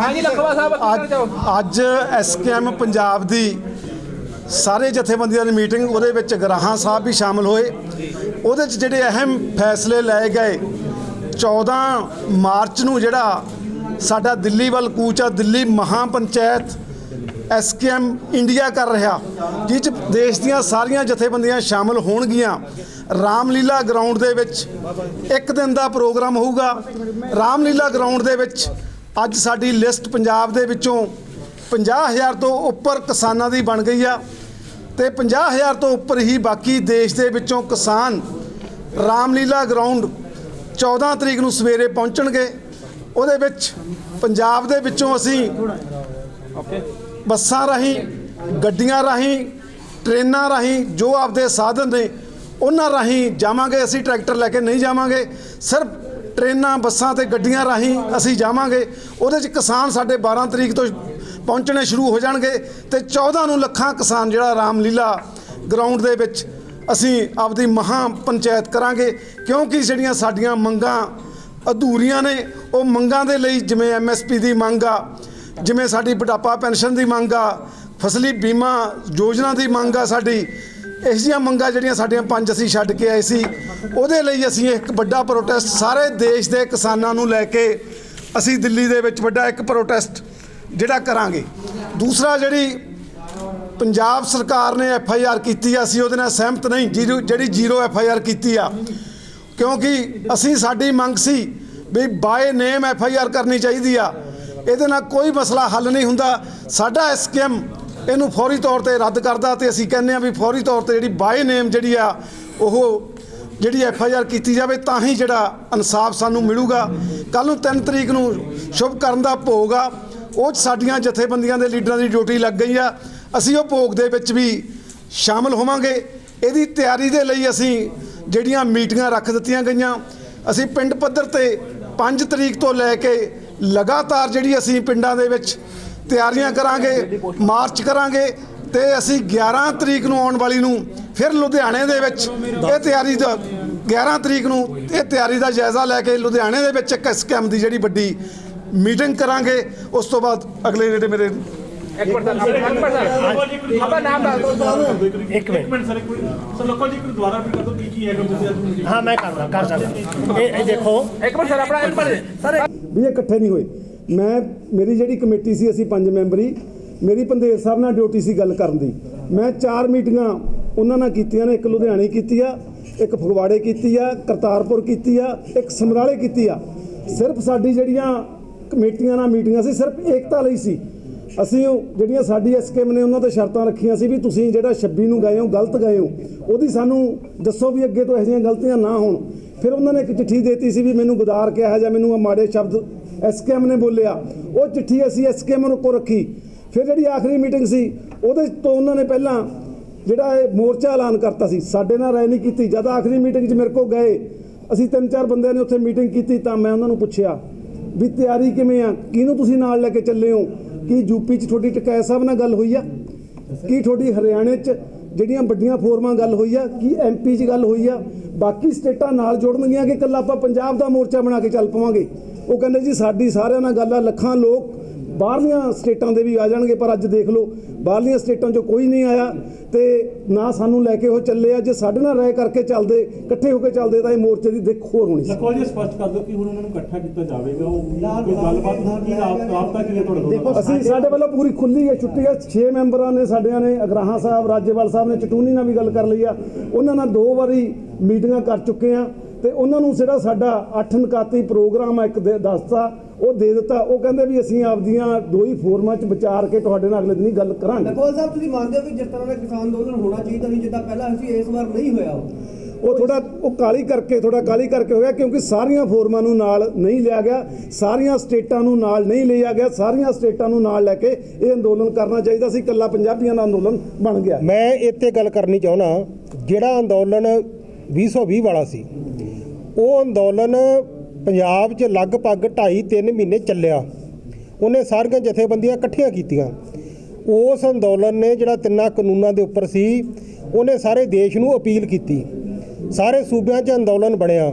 ਹਾਂਜੀ ਲਖਵਾ ਸਾਹਿਬ ਅੱਜ ਅੱਜ ਐਸਕੇਐਮ ਪੰਜਾਬ ਦੀ ਸਾਰੇ ਜਥੇਬੰਦੀਆਂ ਦੀ ਮੀਟਿੰਗ ਉਹਦੇ ਵਿੱਚ ਗਰਾਹਾਂ ਸਾਹਿਬ ਵੀ ਸ਼ਾਮਲ ਹੋਏ। ਉਹਦੇ 'ਚ ਜਿਹੜੇ ਅਹਿਮ ਫੈਸਲੇ ਲਏ ਗਏ 14 ਮਾਰਚ ਨੂੰ ਜਿਹੜਾ ਸਾਡਾ ਦਿੱਲੀ ਵੱਲ ਕੂਚ ਆ ਦਿੱਲੀ ਮਹਾ ਪੰਚਾਇਤ ਐਸਕੇਐਮ ਇੰਡੀਆ ਕਰ ਰਿਹਾ ਜਿਸ 'ਚ ਦੇਸ਼ ਦੀਆਂ ਸਾਰੀਆਂ ਜਥੇਬੰਦੀਆਂ ਸ਼ਾਮਲ ਹੋਣਗੀਆਂ। ਰਾਮਲੀਲਾ ਗਰਾਊਂਡ ਦੇ ਵਿੱਚ ਇੱਕ ਦਿਨ ਦਾ ਪ੍ਰੋਗਰਾਮ ਹੋਊਗਾ। ਰਾਮਲੀਲਾ ਗਰਾਊਂਡ ਦੇ ਵਿੱਚ ਅੱਜ ਸਾਡੀ ਲਿਸਟ ਪੰਜਾਬ ਦੇ ਵਿੱਚੋਂ 50000 ਤੋਂ ਉੱਪਰ ਕਿਸਾਨਾਂ ਦੀ ਬਣ ਗਈ ਆ ਤੇ 50000 ਤੋਂ ਉੱਪਰ ਹੀ ਬਾਕੀ ਦੇਸ਼ ਦੇ ਵਿੱਚੋਂ ਕਿਸਾਨ ਰਾਮਲੀਲਾ ਗਰਾਊਂਡ 14 ਤਰੀਕ ਨੂੰ ਸਵੇਰੇ ਪਹੁੰਚਣਗੇ। ਉਹਦੇ ਵਿੱਚ ਪੰਜਾਬ ਦੇ ਵਿੱਚੋਂ ਅਸੀਂ ਬੱਸਾਂ ਰਾਹੀਂ ਗੱਡੀਆਂ ਰਾਹੀਂ ਟ੍ਰੇਨਾਂ ਰਾਹੀਂ ਜੋ ਆਪਦੇ ਸਾਧਨ ਨੇ ਉਹਨਾਂ ਰਾਹੀਂ ਜਾਵਾਂਗੇ ਅਸੀਂ ਟਰੈਕਟਰ ਲੈ ਕੇ ਨਹੀਂ ਜਾਵਾਂਗੇ। ਸਿਰਫ ਟ੍ਰੇਨਾਂ, ਬੱਸਾਂ ਤੇ ਗੱਡੀਆਂ ਰਾਹੀਂ ਅਸੀਂ ਜਾਵਾਂਗੇ। ਉਹਦੇ 'ਚ ਕਿਸਾਨ ਸਾਡੇ 12 ਤਰੀਕ ਤੋਂ ਪਹੁੰਚਣੇ ਸ਼ੁਰੂ ਹੋ ਜਾਣਗੇ ਤੇ 14 ਨੂੰ ਲੱਖਾਂ ਕਿਸਾਨ ਜਿਹੜਾ ਰਾਮਲੀਲਾ ਗਰਾਊਂਡ ਦੇ ਵਿੱਚ ਅਸੀਂ ਆਪਦੀ ਮਹਾ ਪੰਚਾਇਤ ਕਰਾਂਗੇ। ਕਿਉਂਕਿ ਜਿਹੜੀਆਂ ਸਾਡੀਆਂ ਮੰਗਾਂ ਅਧੂਰੀਆਂ ਨੇ, ਉਹ ਮੰਗਾਂ ਦੇ ਲਈ ਜਿਵੇਂ ਐਮਐਸਪੀ ਦੀ ਮੰਗ ਆ, ਜਿਵੇਂ ਸਾਡੀ ਬੁਢਾਪਾ ਪੈਨਸ਼ਨ ਦੀ ਮੰਗ ਆ, ਫਸਲੀ ਬੀਮਾ ਯੋਜਨਾ ਦੀ ਮੰਗ ਆ ਸਾਡੀ ਇਹੋ ਜਿਹੀਆਂ ਮੰਗਾਂ ਜਿਹੜੀਆਂ ਸਾਡੀਆਂ ਪੰਜ ਅਸੀਂ ਛੱਡ ਕੇ ਆਏ ਸੀ, ਉਹਦੇ ਲਈ ਅਸੀਂ ਇੱਕ ਵੱਡਾ ਪ੍ਰੋਟੈਸਟ ਸਾਰੇ ਦੇਸ਼ ਦੇ ਕਿਸਾਨਾਂ ਨੂੰ ਲੈ ਕੇ ਅਸੀਂ ਦਿੱਲੀ ਦੇ ਵਿੱਚ ਵੱਡਾ ਇੱਕ ਪ੍ਰੋਟੈਸਟ ਜਿਹੜਾ ਕਰਾਂਗੇ। ਦੂਸਰਾ ਜਿਹੜੀ ਪੰਜਾਬ ਸਰਕਾਰ ਨੇ ਐਫ ਆਈ ਆਰ ਕੀਤੀ ਆ, ਅਸੀਂ ਉਹਦੇ ਨਾਲ ਸਹਿਮਤ ਨਹੀਂ, ਜੀਰੋ, ਜਿਹੜੀ ਜ਼ੀਰੋ ਐਫ ਆਈ ਆਰ ਕੀਤੀ ਆ। ਕਿਉਂਕਿ ਅਸੀਂ, ਸਾਡੀ ਮੰਗ ਸੀ ਵੀ by name F I R ਕਰਨੀ ਚਾਹੀਦੀ ਆ। ਇਹਦੇ ਨਾਲ ਕੋਈ ਮਸਲਾ ਹੱਲ ਨਹੀਂ ਹੁੰਦਾ। ਸਾਡਾ ਐਸਕੇਐਮ ਇਹਨੂੰ ਫੌਰੀ ਤੌਰ ਤੇ ਰੱਦ ਕਰਦਾ ਤੇ ਅਸੀਂ ਕਹਿੰਦੇ ਆ ਵੀ ਫੌਰੀ ਤੌਰ ਤੇ ਜਿਹੜੀ ਬਾਏ ਨੇਮ ਜਿਹੜੀ ਆ, ਉਹ ਜਿਹੜੀ ਐਫ ਆਈ ਆਰ ਕੀਤੀ ਜਾਵੇ ਤਾਂ ਹੀ ਜਿਹੜਾ ਇਨਸਾਫ ਸਾਨੂੰ ਮਿਲੂਗਾ। ਕੱਲ ਨੂੰ 3 ਤਰੀਕ ਨੂੰ ਸ਼ੁਭ ਕਰਨ ਦਾ ਭੋਗ ਆ। ਉਹ 'ਚ ਸਾਡੀਆਂ ਜਥੇਬੰਦੀਆਂ ਦੇ ਲੀਡਰਾਂ ਦੀ ਡਿਊਟੀ ਲੱਗ ਗਈ ਆ। ਅਸੀਂ ਉਹ ਭੋਗ ਦੇ ਵਿੱਚ ਵੀ ਸ਼ਾਮਲ ਹੋਵਾਂਗੇ। ਇਹਦੀ ਤਿਆਰੀ ਦੇ ਲਈ ਅਸੀਂ ਜਿਹੜੀਆਂ ਮੀਟਿੰਗਾਂ ਰੱਖ ਦਿੱਤੀਆਂ ਗਈਆਂ। ਅਸੀਂ ਪਿੰਡ ਪੱਧਰ ਤੇ 5 ਤਰੀਕ ਤੋਂ ਲੈ ਕੇ ਲਗਾਤਾਰ ਜਿਹੜੀ ਅਸੀਂ ਪਿੰਡਾਂ ਦੇ ਵਿੱਚ ਤਿਆਰੀਆਂ ਕਰਾਂਗੇ ਮਾਰਚ ਕਰਾਂਗੇ ਤੇ ਅਸੀਂ 11 ਤਰੀਕ ਨੂੰ ਆਉਣ ਵਾਲੀ ਨੂੰ ਫਿਰ ਲੁਧਿਆਣੇ ਦੇ ਵਿੱਚ ਇਹ ਤਿਆਰੀ ਦਾ 11 ਤਰੀਕ ਨੂੰ ਇਹ ਤਿਆਰੀ ਦਾ ਜਾਇਜ਼ਾ ਲੈ ਕੇ ਲੁਧਿਆਣੇ ਦੇ ਵਿੱਚ ਇੱਕ ਸਕੈਮ ਦੀ ਜਿਹੜੀ ਵੱਡੀ ਮੀਟਿੰਗ ਕਰਾਂਗੇ ਉਸ ਤੋਂ ਬਾਅਦ ਅਗਲੇ ਜਿਹੜੇ ਮੇਰੇ ਇੱਕ ਮਿੰਟ ਸਰ ਇੱਕ ਮਿੰਟ ਸਰ। ਆਪਣਾ ਨਾਮ ਦੱਸ ਇੱਕ ਮਿੰਟ। ਸਰ ਇੱਕ ਮਿੰਟ। ਸਰ ਲੋਕੋ ਜੀ ਇੱਕ ਦੁਆਰਾ ਵੀ ਕਰ ਦੋ ਕੀ ਕੀ ਹੈਗਾ ਤੁਸੀਂ ਹਾਂ ਮੈਂ ਕਰਦਾ ਕਰ ਸਕਦਾ। ਇਹ ਇਹ ਦੇਖੋ। ਇੱਕ ਮਿੰਟ ਸਰ ਆਪਣਾ ਇੱਕ ਮਿੰਟ। ਸਰ ਵੀ ਇਹ ਇਕੱਠੇ ਨਹੀਂ ਹੋਏ। ਮੈਂ, ਮੇਰੀ ਜਿਹੜੀ ਕਮੇਟੀ ਸੀ ਅਸੀਂ ਪੰਜ ਮੈਂਬਰੀ, ਮੇਰੀ ਪੰਦੇਰ ਸਾਹਿਬ ਨਾਲ ਡਿਊਟੀ ਸੀ ਗੱਲ ਕਰਨ ਦੀ। ਮੈਂ ਚਾਰ ਮੀਟਿੰਗਾਂ ਉਹਨਾਂ ਨਾਲ ਕੀਤੀਆਂ ਨੇ, ਇੱਕ ਲੁਧਿਆਣੇ ਕੀਤੀ ਆ, ਇੱਕ ਫਗਵਾੜੇ ਕੀਤੀ ਆ, ਕਰਤਾਰਪੁਰ ਕੀਤੀ ਆ, ਇੱਕ ਸਮਰਾਲੇ ਕੀਤੀ ਆ। ਸਿਰਫ ਸਾਡੀ ਜਿਹੜੀਆਂ ਕਮੇਟੀਆਂ ਨਾਲ ਮੀਟਿੰਗਾਂ ਸੀ, ਸਿਰਫ ਏਕਤਾ ਲਈ ਸੀ। ਅਸੀਂ ਉਹ ਜਿਹੜੀਆਂ ਸਾਡੀ ਐਸਕੇਮ ਨੇ ਉਹਨਾਂ ਤੇ ਸ਼ਰਤਾਂ ਰੱਖੀਆਂ ਸੀ ਵੀ ਤੁਸੀਂ ਜਿਹੜਾ 26 ਨੂੰ ਗਏ ਹੋ, ਗਲਤ ਗਏ ਹੋ, ਉਹਦੀ ਸਾਨੂੰ ਦੱਸੋ ਵੀ ਅੱਗੇ ਤੋਂ ਇਹੋ ਜਿਹੀਆਂ ਗਲਤੀਆਂ ਨਾ ਹੋਣ। ਫਿਰ ਉਹਨਾਂ ਨੇ ਇੱਕ ਚਿੱਠੀ ਦੇਤੀ ਸੀ ਵੀ ਮੈਨੂੰ ਗੁਦਾਰ ਕਿਹਾ ਜਾਂ ਮੈਨੂੰ ਮਾੜੇ ਸ਼ਬਦ ਐਸਕੇਐਮ ਨੇ ਬੋਲਿਆ। ਉਹ ਚਿੱਠੀ ਅਸੀਂ ਐਸਕੇਐਮ ਨੂੰ ਕੋ ਰੱਖੀ। ਫਿਰ ਜਿਹੜੀ ਆਖਰੀ ਮੀਟਿੰਗ ਸੀ, ਉਹਦੇ ਤੋਂ ਉਹਨਾਂ ਨੇ ਪਹਿਲਾਂ ਜਿਹੜਾ ਇਹ ਮੋਰਚਾ ਐਲਾਨ ਕਰਤਾ ਸੀ, ਸਾਡੇ ਨਾਲ ਰਾਏ ਨਹੀਂ ਕੀਤੀ। ਜਦ ਆਖਰੀ ਮੀਟਿੰਗ 'ਚ ਮੇਰੇ ਕੋ ਗਏ, ਅਸੀਂ ਤਿੰਨ ਚਾਰ ਬੰਦਿਆਂ ਨੇ ਉੱਥੇ ਮੀਟਿੰਗ ਕੀਤੀ ਤਾਂ ਮੈਂ ਉਹਨਾਂ ਨੂੰ ਪੁੱਛਿਆ ਵੀ ਤਿਆਰੀ ਕਿਵੇਂ ਆ? ਕਿਹਨੂੰ ਤੁਸੀਂ ਨਾਲ ਲੈ ਕੇ ਚੱਲੇ ਹੋ? ਕੀ ਯੂਪੀ 'ਚ ਤੁਹਾਡੀ ਟਕੈਤ ਸਾਹਿਬ ਨਾਲ ਗੱਲ ਹੋਈ ਆ? ਕੀ ਤੁਹਾਡੀ ਹਰਿਆਣੇ 'ਚ ਜਿਹੜੀਆਂ ਵੱਡੀਆਂ ਫੋਰਮਾਂ ਗੱਲ ਹੋਈ ਆ, ਕੀ ਐਮਪੀ 'ਚ ਗੱਲ ਹੋਈ ਆ, ਬਾਕੀ ਸਟੇਟਾਂ ਨਾਲ ਜੋੜਨਗੀਆਂ ਕਿ ਇਕੱਲਾ ਆਪਾਂ ਪੰਜਾਬ ਦਾ ਮੋਰਚਾ ਬਣਾ ਕੇ ਚੱਲ ਪਵਾਂਗੇ। ਉਹ ਕਹਿੰਦੇ ਜੀ ਸਾਡੀ ਸਾਰਿਆਂ ਨਾਲ ਗੱਲ ਆ, ਲੱਖਾਂ ਲੋਕ ਬਾਹਰਲੀਆਂ ਸਟੇਟਾਂ ਦੇ ਵੀ ਆ ਜਾਣਗੇ ਪਰ ਅੱਜ ਦੇਖ ਲਓ ਬਾਹਰਲੀਆਂ ਸਟੇਟਾਂ 'ਚੋਂ ਕੋਈ ਨਹੀਂ ਆਇਆ ਤੇ ਨਾ ਸਾਨੂੰ ਲੈ ਕੇ ਉਹ ਚੱਲੇ ਆ। ਜੇ ਸਾਡੇ ਨਾਲ ਰਾਏ ਕਰਕੇ ਚੱਲਦੇ ਇਕੱਠੇ ਹੋ ਕੇ ਚੱਲਦੇ ਤਾਂ ਇਹ ਮੋਰਚੇ ਦੀ ਦਿੱਖ ਹੋਰ ਹੋਣੀ ਸੀ। ਜੀ ਸਪਸ਼ਟ ਕਰ ਦਿਓ ਕਿ ਹੁਣ ਉਹਨਾਂ ਨੂੰ ਇਕੱਠਾ ਕੀਤਾ ਜਾਵੇਗਾ। ਉਹ ਕੋਈ ਗੱਲਬਾਤ ਹੋਊਗੀ ਰਾਤ ਰਾਬਤਾ ਕੀ ਹੈ ਤੁਹਾਡਾ ਦਾ? ਅਸੀਂ ਸਾਡੇ ਵੱਲੋਂ ਪੂਰੀ ਖੁੱਲੀ ਹੈ ਛੁੱਟੀ ਹੈ। 6 ਮੈਂਬਰਾਂ ਨੇ ਸਾਡਿਆਂ ਨੇ ਅਗਰਾਹਾਂ ਸਾਹਿਬ ਰਾਜੇਵਾਲ ਸਾਹਿਬ ਨੇ ਚਟੂਨੀ ਨਾਲ ਵੀ ਗੱਲ ਕਰ ਲਈ ਆ। ਉਹਨਾਂ ਨਾਲ ਦੋ ਵਾਰੀ ਮੀਟਿੰਗਾਂ ਕਰ ਚੁੱਕੇ ਆ ਤੇ ਉਹਨਾਂ ਨੂੰ ਜਿਹੜਾ ਸਾਡਾ 8 ਨਕਾਤੀ ਪ੍ਰੋਗਰਾਮ ਆ ਇੱਕ ਦੇ- ਦੱਸਤਾ ਉਹ ਦੇ ਦਿੱਤਾ। ਉਹ ਕਹਿੰਦੇ ਵੀ ਅਸੀਂ ਆਪਦੀਆਂ ਦੋ ਹੀ ਫੋਰਮਾਂ 'ਚ ਵਿਚਾਰ ਕੇ ਤੁਹਾਡੇ ਨਾਲ ਅਗਲੇ ਦਿਨ ਹੀ ਗੱਲ ਕਰਾਂਗੇ। ਨਕੋਲ ਸਾਹਿਬ ਤੁਸੀਂ ਮੰਨਦੇ ਹੋ ਕਿ ਜਿਸ ਤਰ੍ਹਾਂ ਦਾ ਕਿਸਾਨ ਅੰਦੋਲਨ ਹੋਣਾ ਚਾਹੀਦਾ ਸੀ ਜਿੱਦਾਂ ਪਹਿਲਾਂ ਸੀ ਇਸ ਵਾਰ ਨਹੀਂ ਹੋਇਆ ਉਹ? ਉਹ ਥੋੜਾ ਉਹ ਕਾਲੀ ਕਰਕੇ ਥੋੜਾ ਕਾਲੀ ਕਰਕੇ ਹੋ ਗਿਆ ਕਿਉਂਕਿ ਸਾਰੀਆਂ ਫੋਰਮਾਂ ਨੂੰ ਨਾਲ ਨਹੀਂ ਲਿਆ ਗਿਆ ਸਾਰੀਆਂ ਸਟੇਟਾਂ ਨੂੰ ਨਾਲ ਨਹੀਂ ਲਿਆ ਗਿਆ ਸਾਰੀਆਂ ਸਟੇਟਾਂ ਨੂੰ ਨਾਲ ਲੈ ਕੇ ਇਹ ਅੰਦੋਲਨ ਕਰਨਾ ਚਾਹੀਦਾ ਸੀ ਇਕੱਲਾ ਪੰਜਾਬੀਆਂ ਦਾ ਅੰਦੋਲਨ ਬਣ ਗਿਆ। ਮੈਂ ਇੱਥੇ ਗੱਲ ਕਰਨੀ ਚਾਹੁੰਦਾ ਜਿਹੜਾ ਅੰਦੋਲਨ 2020 ਵਾਲਾ ਸੀ ਉਹ ਅੰਦੋਲਨ ਪੰਜਾਬ 'ਚ ਲਗਭਗ 2.5 3 ਮਹੀਨੇ ਚੱਲਿਆ। ਉਹਨੇ ਸਾਰੀਆਂ ਜਥੇਬੰਦੀਆਂ ਇਕੱਠੀਆਂ ਕੀਤੀਆਂ। ਉਸ ਅੰਦੋਲਨ ਨੇ ਜਿਹੜਾ ਤਿੰਨਾਂ ਕਾਨੂੰਨਾਂ ਦੇ ਉੱਪਰ ਸੀ, ਉਹਨੇ ਸਾਰੇ ਦੇਸ਼ ਨੂੰ ਅਪੀਲ ਕੀਤੀ। ਸਾਰੇ ਸੂਬਿਆਂ 'ਚ ਅੰਦੋਲਨ ਬਣਿਆ।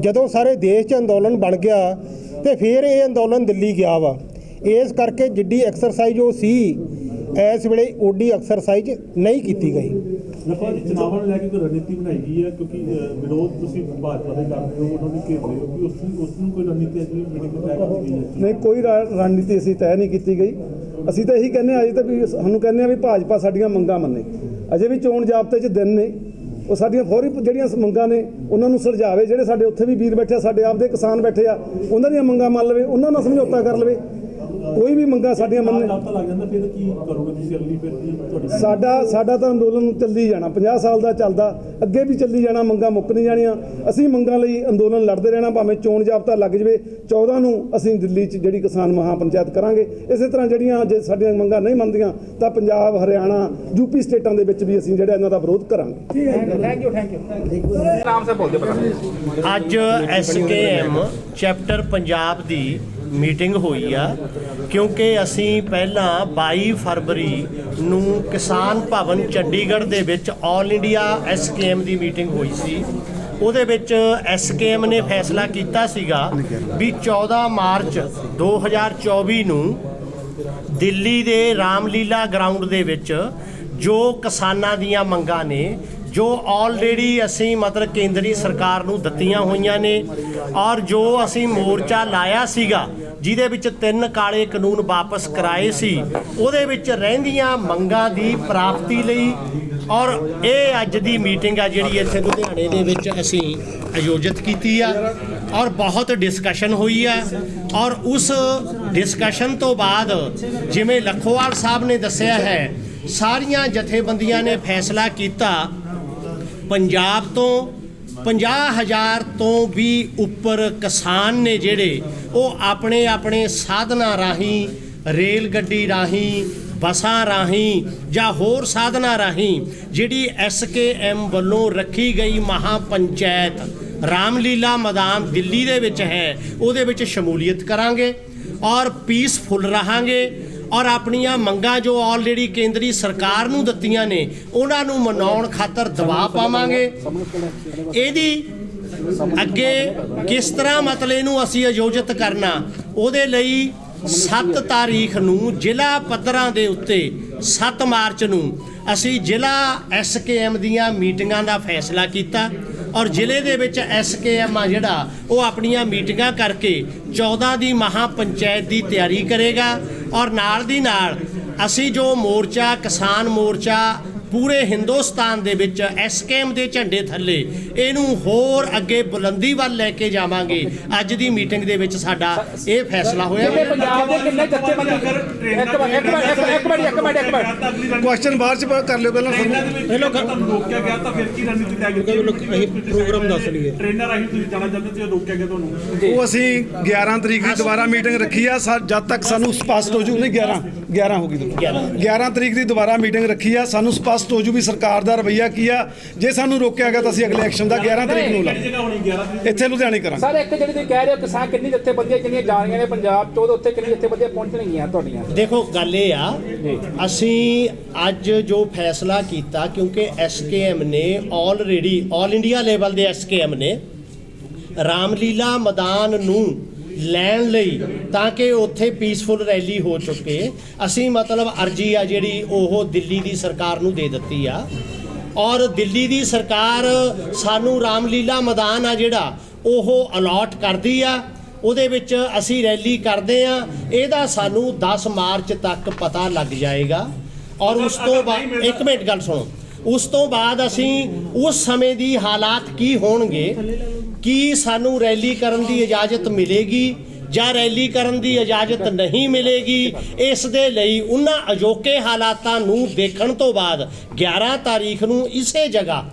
ਜਦੋਂ ਸਾਰੇ ਦੇਸ਼ 'ਚ ਅੰਦੋਲਨ ਬਣ ਗਿਆ, ਤੇ ਫਿਰ ਇਹ ਅੰਦੋਲਨ ਦਿੱਲੀ ਗਿਆ ਵਾ। ਇਸ ਕਰਕੇ ਜਿੱਡੀ ਐਕਸਰਸਾਈਜ਼ ਉਹ ਸੀ ਇਸ ਵੇਲੇ ਓਡੀ ਐਕਸਰਸਾਈਜ਼ ਨਹੀਂ ਕੀਤੀ ਗਈ। ਦੇਖੋ ਜੀ ਚੁਣਾਵਾਂ ਨੂੰ ਲੈ ਕੇ ਕੋਈ ਰਣਨੀਤੀ ਬਣਾਈ ਗਈ ਹੈ? ਕਿਉਂਕਿ ਅਹ, ਵਿਰੋਧ ਤੁਸੀਂ ਭਾਜਪਾ ਦੇ ਕਰਦੇ ਹੋ ਉਹਨਾਂ ਨੂੰ ਘੇਰ ਰਹੇ ਹੋ ਕਿ ਉਸ ਨੂੰ ਉਸ ਨੂੰ ਕੋਈ ਰਣਨੀਤੀ ਅੱਜ ਦੀ ਮੀਟਿੰਗ ਵਿੱਚ ਤੈਅ ਕੀਤੀ ਗਈ ਹੈ। ਨਹੀਂ ਕੋਈ ਰਣਨੀਤੀ ਅਸੀਂ ਤੈਅ ਨਹੀਂ ਕੀਤੀ ਗਈ। ਅਸੀਂ ਤਾਂ ਇਹੀ ਕਹਿੰਦੇ ਅਜੇ ਤਾਂ ਵੀ ਸਾਨੂੰ ਕਹਿੰਦੇ ਆ ਵੀ ਭਾਜਪਾ ਸਾਡੀਆਂ ਮੰਗਾਂ ਮੰਨੇ। ਅਜੇ ਵੀ ਚੋਣ ਜਾਬਤੇ 'ਚ ਦਿਨ ਨੇ। ਉਹ ਸਾਡੀਆਂ ਫੌਰੀ ਜਿਹੜੀਆਂ ਮੰਗਾਂ ਨੇ ਉਹਨਾਂ ਨੂੰ ਸੁਲਝਾਵੇ। ਜਿਹੜੇ ਸਾਡੇ ਉੱਥੇ ਵੀ ਵੀਰ ਬੈਠੇ ਆ ਸਾਡੇ ਆਪਦੇ ਕਿਸਾਨ ਬੈਠੇ ਆ ਉਹਨਾਂ ਦੀਆਂ ਮੰਗਾਂ ਮੰਨ ਲਵੇ ਉਹਨਾਂ ਨਾਲ ਸਮਝੌਤਾ ਕਰ ਲਵੇ। ਕੋਈ ਵੀ ਮੰਗਾਂ ਸਾਡੀਆਂ ਮੰਨੇ ਤਾਂ ਲੱਗ ਜਾਂਦਾ ਫਿਰ ਕੀ ਕਰੋਗੇ ਤੁਸੀਂ ਅਗਲੀ ਫਿਰ ਕੀ ਤੁਹਾਡੀ ਸਾਡਾ ਸਾਡਾ ਤਾਂ ਅੰਦੋਲਨ ਚੱਲੀ ਜਾਣਾ 50 ਸਾਲ ਦਾ ਚੱਲਦਾ ਅੱਗੇ ਵੀ ਚੱਲੀ ਜਾਣਾ ਮੰਗਾਂ ਮੁੱਕ ਨਹੀਂ ਜਾਣੀਆਂ। ਅਸੀਂ ਮੰਗਾਂ ਲਈ ਅੰਦੋਲਨ ਲੜਦੇ ਰਹਿਣਾ ਭਾਵੇਂ ਚੋਣ ਜਾਬਤਾ ਲੱਗ ਜਵੇ 14 ਨੂੰ ਅਸੀਂ ਦਿੱਲੀ 'ਚ ਜਿਹੜੀ ਕਿਸਾਨ ਮਹਾ ਪੰਚਾਇਤ ਕਰਾਂਗੇ। ਇਸੇ ਤਰ੍ਹਾਂ ਜਿਹੜੀਆਂ ਜੇ ਸਾਡੀਆਂ ਮੰਗਾਂ ਨਹੀਂ ਮੰਨਦੀਆਂ ਤਾਂ ਪੰਜਾਬ ਹਰਿਆਣਾ ਯੂਪੀ ਸਟੇਟਾਂ ਦੇ ਵਿੱਚ ਵੀ ਅਸੀਂ ਜਿਹੜਾ ਇਹਨਾਂ ਦਾ ਵਿਰੋਧ ਕਰਾਂਗੇ। ਥੈਂਕ ਯੂ ਥੈਂਕ ਯੂ ਨਾਮ ਸੇ ਬੋਲਦੇ ਪਤਾ। ਅੱਜ ਐਸਕੇਐਮ ਚੈਪਟਰ ਪੰਜਾਬ ਦੀ ਮੀਟਿੰਗ ਹੋਈ ਆ, ਕਿਉਂਕਿ ਅਸੀਂ ਪਹਿਲਾਂ 22 ਫਰਵਰੀ ਨੂੰ ਕਿਸਾਨ ਭਵਨ ਚੰਡੀਗੜ੍ਹ ਦੇ ਵਿੱਚ 올 ਇੰਡੀਆ ਐਸਕੇਐਮ ਦੀ ਮੀਟਿੰਗ ਹੋਈ ਸੀ। ਉਹਦੇ ਵਿੱਚ ਐਸਕੇਐਮ ਨੇ ਫੈਸਲਾ ਕੀਤਾ ਸੀਗਾ ਵੀ 14 ਮਾਰਚ 2024 ਨੂੰ ਦਿੱਲੀ ਦੇ ਰਾਮਲੀਲਾ ਗਰਾਊਂਡ ਦੇ ਵਿੱਚ ਜੋ ਕਿਸਾਨਾਂ ਦੀਆਂ ਮੰਗਾਂ ਨੇ, ਜੋ ਆਲਰੇਡੀ ਅਸੀਂ ਮਤਲਬ ਕੇਂਦਰੀ ਸਰਕਾਰ ਨੂੰ ਦਿੱਤੀਆਂ ਹੋਈਆਂ ਨੇ ਔਰ ਜੋ ਅਸੀਂ ਮੋਰਚਾ ਲਾਇਆ ਸੀਗਾ ਜਿਹਦੇ ਵਿੱਚ ਤਿੰਨ ਕਾਲੇ ਕਾਨੂੰਨ ਵਾਪਸ ਕਰਾਏ ਸੀ, ਉਹਦੇ ਵਿੱਚ ਰਹਿੰਦੀਆਂ ਮੰਗਾਂ ਦੀ ਪ੍ਰਾਪਤੀ ਲਈ ਔਰ ਇਹ ਅੱਜ ਦੀ ਮੀਟਿੰਗ ਆ ਜਿਹੜੀ ਇੱਥੇ ਲੁਧਿਆਣੇ ਦੇ ਵਿੱਚ ਅਸੀਂ ਆਯੋਜਿਤ ਕੀਤੀ ਆ ਔਰ ਬਹੁਤ ਡਿਸਕਸ਼ਨ ਹੋਈ ਆ ਔਰ ਉਸ ਡਿਸਕਸ਼ਨ ਤੋਂ ਬਾਅਦ ਜਿਵੇਂ ਲਖੋਵਾਲ ਸਾਹਿਬ ਨੇ ਦੱਸਿਆ ਹੈ, ਸਾਰੀਆਂ ਜਥੇਬੰਦੀਆਂ ਨੇ ਫੈਸਲਾ ਕੀਤਾ, ਪੰਜਾਬ ਤੋਂ 50000 ਤੋਂ ਵੀ ਉੱਪਰ ਕਿਸਾਨ ਨੇ ਜਿਹੜੇ, ਉਹ ਆਪਣੇ ਆਪਣੇ ਸਾਧਨਾਂ ਰਾਹੀਂ, ਰੇਲ ਗੱਡੀ ਰਾਹੀਂ, ਬੱਸਾਂ ਰਾਹੀਂ ਜਾਂ ਹੋਰ ਸਾਧਨਾਂ ਰਾਹੀਂ ਜਿਹੜੀ ਐਸਕੇਐਮ ਵੱਲੋਂ ਰੱਖੀ ਗਈ ਮਹਾ ਪੰਚਾਇਤ ਰਾਮਲੀਲਾ ਮੈਦਾਨ ਦਿੱਲੀ ਦੇ ਵਿੱਚ ਹੈ, ਉਹਦੇ ਵਿੱਚ ਸ਼ਮੂਲੀਅਤ ਕਰਾਂਗੇ ਔਰ ਪੀਸਫੁਲ ਰਹਾਂਗੇ। ਔਰ ਆਪਣੀਆਂ ਮੰਗਾਂ ਜੋ ਆਲਰੇਡੀ ਕੇਂਦਰੀ ਸਰਕਾਰ ਨੂੰ ਦਿੱਤੀਆਂ ਨੇ ਉਹਨਾਂ ਨੂੰ ਮਨਾਉਣ ਖਾਤਰ ਦਬਾਅ ਪਾਵਾਂਗੇ। ਇਹਦੀ ਅੱਗੇ ਕਿਸ ਤਰ੍ਹਾਂ ਮਤਲਬ ਇਹਨੂੰ ਅਸੀਂ ਆਯੋਜਿਤ ਕਰਨਾ ਉਹਦੇ ਲਈ 7 ਤਾਰੀਖ ਨੂੰ ਜ਼ਿਲ੍ਹਾ ਪੱਧਰਾਂ ਦੇ ਉੱਤੇ 7 ਮਾਰਚ ਨੂੰ ਅਸੀਂ ਜ਼ਿਲ੍ਹਾ ਐਸਕੇਐਮ ਦੀਆਂ ਮੀਟਿੰਗਾਂ ਦਾ ਫੈਸਲਾ ਕੀਤਾ ਔਰ ਜ਼ਿਲ੍ਹੇ ਦੇ ਵਿੱਚ ਐਸਕੇਐਮ ਆ ਜਿਹੜਾ ਉਹ ਆਪਣੀਆਂ ਮੀਟਿੰਗਾਂ ਕਰਕੇ 14 ਦੀ ਮਹਾ ਪੰਚਾਇਤ ਦੀ ਤਿਆਰੀ ਕਰੇਗਾ। ਔਰ ਨਾਲ ਦੀ ਨਾਲ ਅਸੀਂ ਜੋ ਮੋਰਚਾ ਕਿਸਾਨ ਮੋਰਚਾ ਪੂਰੇ ਹਿੰਦੁਸਤਾਨ ਦੇ ਵਿੱਚ ਐਸਕੇਐਮ ਦੇ ਝੰਡੇ ਥੱਲੇ ਇਹਨੂੰ ਹੋਰ ਅੱਗੇ ਬੁਲੰਦੀ ਵੱਲ ਲੈ ਕੇ ਜਾਵਾਂਗੇ। ਅੱਜ ਦੀ ਮੀਟਿੰਗ ਦੇ ਵਿੱਚ ਸਾਡਾ ਇਹ ਫੈਸਲਾ ਹੋਇਆ। ਪੰਜਾਬ ਦੇ ਕਿੰਨੇ ਇੱਕ ਮਿੰਟ ਇੱਕ ਮਿੰਟ ਇੱਕ ਮਿੰਟ ਇੱਕ ਮਿੰਟ ਇੱਕ ਮਿੰਟ ਇੱਕ ਮਿੰਟ ਕੁਐਸਚਨ ਬਾਅਦ 'ਚ ਕਰ ਲਿਓ ਪਹਿਲਾਂ ਪਹਿਲਾਂ ਤੁਹਾਨੂੰ ਰੋਕਿਆ ਗਿਆ ਤਾਂ ਫਿਰ ਕੀ ਰਣਨੀਤੀ ਤੈਅ ਕੀਤੀ? ਅਸੀਂ ਪ੍ਰੋਗਰਾਮ ਦੱਸ ਲਈਏ। ਟ੍ਰੇਨਰ ਰਾਹੀਂ ਤੁਸੀਂ ਜਾਣਾ ਚਾਹੁੰਦੇ ਸੀ ਰੋਕਿਆ ਗਿਆ ਤੁਹਾਨੂੰ? ਉਹ ਅਸੀਂ 11 ਤਰੀਕ ਦੀ ਦੁਬਾਰਾ ਮੀਟਿੰਗ ਰੱਖੀ ਆ। ਜਦ ਤੱਕ ਸਾਨੂੰ ਸਪਸ਼ਟ ਹੋ ਜੂ ਨਹੀਂ 11 11 ਹੋ ਗਈ ਦੁਬਾਰਾ 11 ਤਰੀਕ ਦੀ ਦੁਬਾਰਾ ਮੀਟਿੰਗ ਰੱਖੀ ਆ। ਸਾਨੂੰ ਸਪਸ਼ਟ ਹੋ ਜੂ ਵੀ ਸਰਕਾਰ ਦਾ ਰਵਈਆ ਕੀ ਆ? ਜੇ ਸਾਨੂੰ ਰੋਕਿਆ ਗਿਆ ਤਾਂ ਅਸੀਂ ਅਗਲੇ ਐਕਸ਼ਨ ਦਾ 11 ਤਰੀਕ ਨੂੰ ਕਿਹੜੀ ਜਗ੍ਹਾ ਹੋਣੀ 11 ਤਰੀਕ? ਲਾਂਗੇ ਇੱਥੇ ਲੁਧਿਆਣੇ ਕਰਾਂਗੇ। ਸਰ ਇੱਕ ਜਿਹੜੀ ਤੁਸੀਂ ਕਹਿ ਰਹੇ ਹੋ ਕਿਸਾਨ ਕਿੰਨੀ ਜੱਥੇਬੰਦੀਆਂ ਕਿੰਨੀਆਂ ਜਾ ਰਹੀਆਂ ਨੇ ਪੰਜਾਬ ਤੋਂ ਤੇ ਉੱਥੇ ਕਿੰਨੀ ਜੱਥੇਬੰਦੀਆਂ ਪਹੁੰਚਣਗੀਆਂ ਤੁਹਾਡੀਆਂ? ਦੇਖੋ ਗੱਲ ਇਹ ਆ ਅਸੀਂ ਅੱਜ ਜੋ ਫੈਸਲਾ ਕੀਤਾ ਕਿਉਂਕਿ ਐਸਕੇਐਮ ਨੇ ਆਲਰੇਡੀ ਆਲ ਇੰਡੀਆ ਲੈਵਲ ਦੇ ਐਸਕੇਐਮ ਨੇ ਰਾਮਲੀਲਾ ਮੈਦਾਨ ਨੂੰ ਲੈਣ ਲਈ ਤਾਂ ਕਿ ਉੱਥੇ ਪੀਸਫੁਲ ਰੈਲੀ ਹੋ ਚੁੱਕੇ। ਅਸੀਂ ਮਤਲਬ ਅਰਜੀ ਆ ਜਿਹੜੀ ਉਹ ਦਿੱਲੀ ਦੀ ਸਰਕਾਰ ਨੂੰ ਦੇ ਦਿੱਤੀ ਆ। ਔਰ ਦਿੱਲੀ ਦੀ ਸਰਕਾਰ ਸਾਨੂੰ ਰਾਮਲੀਲਾ ਮੈਦਾਨ ਆ ਜਿਹੜਾ ਉਹ ਅਲਾਟ ਕਰਦੀ ਆ। ਉਹਦੇ ਵਿੱਚ ਅਸੀਂ ਰੈਲੀ ਕਰਦੇ ਆ। ਇਹਦਾ ਸਾਨੂੰ 10 ਮਾਰਚ ਤੱਕ ਪਤਾ ਲੱਗ ਜਾਏਗਾ। ਔਰ ਉਸ ਤੋਂ ਬਾਅਦ ਇੱਕ ਮਿੰਟ ਗੱਲ ਸੁਣੋ। ਉਸ ਤੋਂ ਬਾਅਦ ਅਸੀਂ ਉਸ ਸਮੇਂ ਦੀ ਹਾਲਾਤ ਕੀ ਹੋਣਗੇ? ਕੀ ਸਾਨੂੰ ਰੈਲੀ ਕਰਨ ਦੀ ਇਜਾਜ਼ਤ ਮਿਲੇਗੀ ਜਾਂ ਰੈਲੀ ਕਰਨ ਦੀ ਇਜਾਜ਼ਤ ਨਹੀਂ ਮਿਲੇਗੀ? ਇਸ ਦੇ ਲਈ ਉਹਨਾਂ ਅਜੋਕੇ ਹਾਲਾਤਾਂ ਨੂੰ ਦੇਖਣ ਤੋਂ ਬਾਅਦ 11 ਤਾਰੀਖ ਨੂੰ ਇਸੇ ਜਗ੍ਹਾ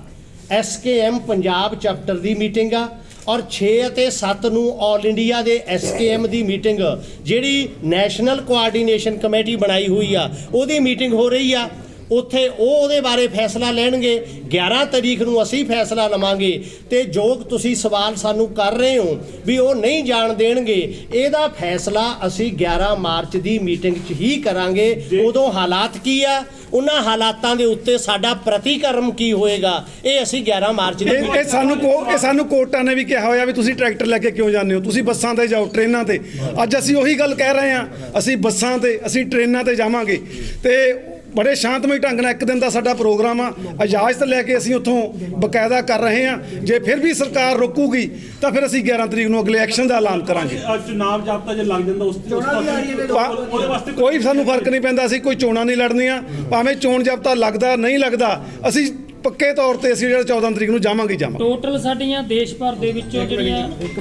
ਐਸਕੇਐਮ ਪੰਜਾਬ ਚੈਪਟਰ ਦੀ ਮੀਟਿੰਗ ਆ ਔਰ 6 ਅਤੇ 7 ਨੂੰ ਆਲ ਇੰਡੀਆ ਦੇ ਐਸਕੇਐਮ ਦੀ ਮੀਟਿੰਗ, ਜਿਹੜੀ ਨੈਸ਼ਨਲ ਕੋਆਰਡੀਨੇਸ਼ਨ ਕਮੇਟੀ ਬਣਾਈ ਹੋਈ ਆ, ਉਹਦੀ ਮੀਟਿੰਗ ਹੋ ਰਹੀ ਆ। ਉੱਥੇ ਉਹ ਉਹਦੇ ਬਾਰੇ ਫੈਸਲਾ ਲੈਣਗੇ। 11 ਤਰੀਕ ਨੂੰ ਅਸੀਂ ਫੈਸਲਾ ਲਵਾਂਗੇ ਤੇ ਜੋ ਤੁਸੀਂ ਸਵਾਲ ਸਾਨੂੰ ਕਰ ਰਹੇ ਹੋ ਵੀ ਉਹ ਨਹੀਂ ਜਾਣ ਦੇਣਗੇ ਇਹਦਾ ਫੈਸਲਾ ਅਸੀਂ 11 ਮਾਰਚ ਦੀ ਮੀਟਿੰਗ 'ਚ ਹੀ ਕਰਾਂਗੇ। ਉਦੋਂ ਹਾਲਾਤ ਕੀ ਆ? ਉਹਨਾਂ ਹਾਲਾਤਾਂ ਦੇ ਉੱਤੇ ਸਾਡਾ ਪ੍ਰਤੀਕਰਮ ਕੀ ਹੋਏਗਾ? ਇਹ ਅਸੀਂ 11 ਮਾਰਚ ਇਹ ਇਹ ਸਾਨੂੰ ਕੋ ਇਹ ਸਾਨੂੰ ਕੋਰਟਾਂ ਨੇ ਵੀ ਕਿਹਾ ਹੋਇਆ ਵੀ ਤੁਸੀਂ ਟਰੈਕਟਰ ਲੈ ਕੇ ਕਿਉਂ ਜਾਂਦੇ ਹੋ? ਤੁਸੀਂ ਬੱਸਾਂ ਤੇ ਜਾਓ ਟ੍ਰੇਨਾਂ ਤੇ। ਅੱਜ ਅਸੀਂ ਉਹੀ ਗੱਲ ਕਹਿ ਰਹੇ ਹਾਂ। ਅਸੀਂ ਬੱਸਾਂ ਤੇ ਅਸੀਂ ਟ੍ਰੇਨਾਂ ਤੇ ਜਾਵਾਂਗੇ। ਤੇ ਬੜੇ ਸ਼ਾਂਤਮਈ ਢੰਗ ਨਾਲ ਇੱਕ ਦਿਨ ਦਾ ਸਾਡਾ ਪ੍ਰੋਗਰਾਮ ਆ। ਇਜਾਜ਼ਤ ਲੈ ਕੇ ਅਸੀਂ ਉੱਥੋਂ ਬਕਾਇਦਾ ਕਰ ਰਹੇ ਹਾਂ। ਜੇ ਫਿਰ ਵੀ ਸਰਕਾਰ ਰੋਕੂਗੀ ਤਾਂ ਫਿਰ ਅਸੀਂ 11 ਤਰੀਕ ਨੂੰ ਅਗਲੇ ਐਕਸ਼ਨ ਦਾ ਐਲਾਨ ਕਰਾਂਗੇ। ਚੁਣਾਵ ਜਾਬਤਾ ਜੇ ਲੱਗ ਜਾਂਦਾ ਉਸ ਆ। ਵਾਸਤੇ ਕੋਈ ਸਾਨੂੰ ਫ਼ਰਕ ਨਹੀਂ ਪੈਂਦਾ ਅਸੀਂ ਕੋਈ ਚੋਣਾਂ ਨਹੀਂ ਲੜਨੀਆਂ। ਭਾਵੇਂ ਚੋਣ ਜਾਬਤਾ ਲੱਗਦਾ ਨਹੀਂ ਲੱਗਦਾ ਅਸੀਂ ਪੱਕੇ ਤੌਰ ਤੇ ਅਸੀਂ ਜਿਹੜਾ 14 ਤਰੀਕ ਨੂੰ ਜਾਵਾਂਗੇ ਜਾਵਾਂਗੇ। ਟੋਟਲ ਸਾਡੀਆਂ ਦੇਸ਼ ਭਰ ਦੇ ਵਿੱਚੋਂ ਜਿਹੜੀਆਂ